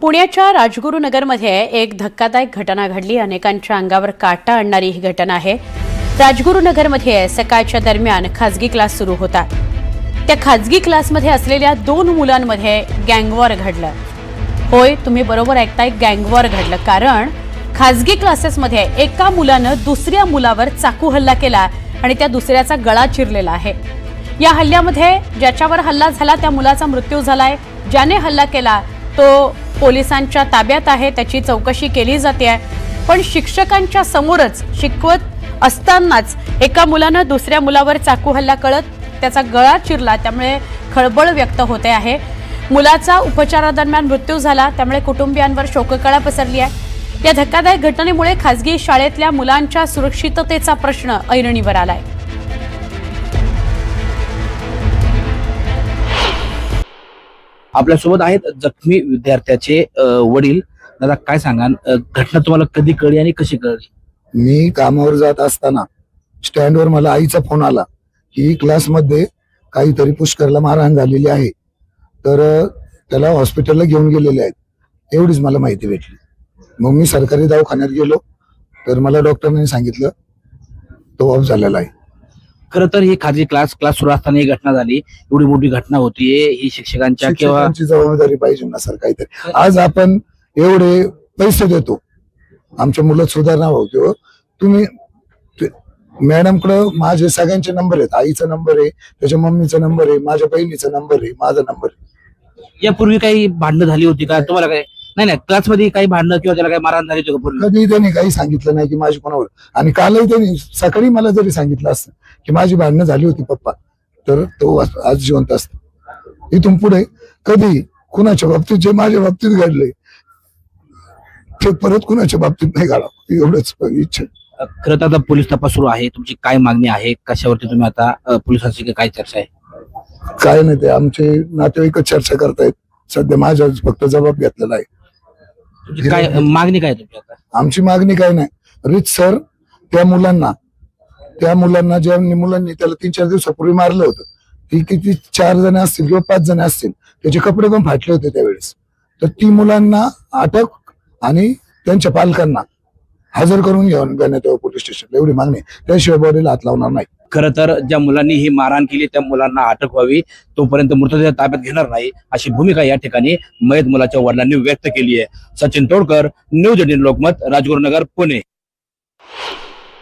पुण्याच्या राजगुरुनगरमध्ये एक धक्कादायक घटना घडली. अनेकांच्या अंगावर काटा आणणारी ही घटना आहे. राजगुरुनगरमध्ये सकाळच्या दरम्यान खासगी क्लास सुरू होता. त्या खासगी क्लासमध्ये असलेल्या दोन मुलांमध्ये गँगवॉर घडलं. होय तुम्ही बरोबर ऐकताय गँगवॉर घडलं. कारण खासगी क्लासेसमध्ये एका मुलानं दुसऱ्या मुलावर चाकू हल्ला केला आणि त्या दुसऱ्याचा गळा चिरलेला आहे. या हल्ल्यामध्ये ज्याच्यावर हल्ला झाला त्या मुलाचा मृत्यू झालाय. ज्याने हल्ला केला तो पोलिसांच्या ताब्यात आहे त्याची चौकशी केली जाते. आहे पण शिक्षकांच्या समोरच शिकवत असतानाच एका मुलानं दुसऱ्या मुलावर चाकू हल्ला कळत त्याचा गळा चिरला त्यामुळे खळबळ व्यक्त होते आहे. मुलाचा उपचारादरम्यान मृत्यू झाला त्यामुळे कुटुंबियांवर शोककळा पसरली आहे. या धक्कादायक घटनेमुळे खासगी शाळेतल्या मुलांच्या सुरक्षिततेचा प्रश्न ऐरणीवर आलाय. आपल्यासोबत आहेत जखमी विद्यार्थ्याचे वडील. दादा काय सांगा घटना तुम्हाला कधी कळली आणि कशी कळली? मी कामावर जात असताना स्टँडवर मला आईचा फोन आला. की क्लासमध्ये काहीतरी पुष्करला मारहाण झालेली आहे. तर त्याला हॉस्पिटलला घेऊन गेलेले आहेत. एवढीच मला माहिती भेटली. मग मी सरकारी दवाखान्यात गेलो. तर मला डॉक्टरने सांगितलं तो ऑफ झालेला आहे. खरं तर ही खाजगी क्लास क्लास सुरू असताना ही घटना झाली. एवढी मोठी घटना होतीये ही शिक्षकांच्या किंवा शिक्षकांची जबाबदारी पाहिजे ना सर काहीतरी. आज आपण एवढे पैसे देतो. आमच्या मुलं सुधारणा होतो तुम्ही मॅडमकडे माझे सगळ्यांचे नंबर आहेत. आईचा नंबर आहे त्याच्या मम्मीचा नंबर आहे माझ्या बहिणीचा नंबर आहे माझा नंबर आहे. यापूर्वी काही भांडणं झाली होती का? तुम्हाला काय नाही नाही क्लासमध्ये काही भांडणं किंवा त्याला काही मारहाण झाली होती का पूर्वी कधी त्यांनी काही सांगितलं नाही की माझी कोणावर. आणि कालही त्यांनी सकाळी मला जरी सांगितलं असतं की माझी भांडणं झाली होती पप्पा तर तो आज जिवंत असतो. इथून पुढे कधी कुणाच्या बाबतीत जे माझ्या बाबतीत घडले ते परत कुणाच्या बाबतीत नाही घडावं एवढंच इच्छा खरं तर आता पोलीस तपास सुरू आहे. तुमची काय मागणी आहे? कशावरती तुम्ही आता अ, पोलिसांशी काय चर्चा आहे? काय नाही ते आमचे नातेवाईकच चर्चा करतायत. सध्या माझ्या फक्त जबाब घेतलेला आहे. तुमची काय मागणी काय आहे तुमची आता? आमची मागणी काय नाही. रिच सर त्या मुलांना त्या मुलांना ज्या मुलांनी त्याला तीन चार दिवसापूर्वी मारलं होतं ती किती चार जण असतील किंवा पाच जण असतील त्याचे कपडे पण फाटले होते त्यावेळेस. तर ती मुलांना अटक आणि त्यांच्या पालकांना हजर करून घेऊन घेण्यात यावं पोलीस स्टेशनला. एवढी मागणी. त्याशिवाय बॉडीला हात लावणार नाही. खरं तर ज्या मुलांनी ही मारहाण केली त्या मुलांना अटक व्हावी. तोपर्यंत मृतदेह ताब्यात घेणार नाही अशी भूमिका या ठिकाणी मयत मुलाच्या वडिलांनी व्यक्त केली आहे. Sachin Todkar news eighteen Lokmat Rajgurunagar Pune.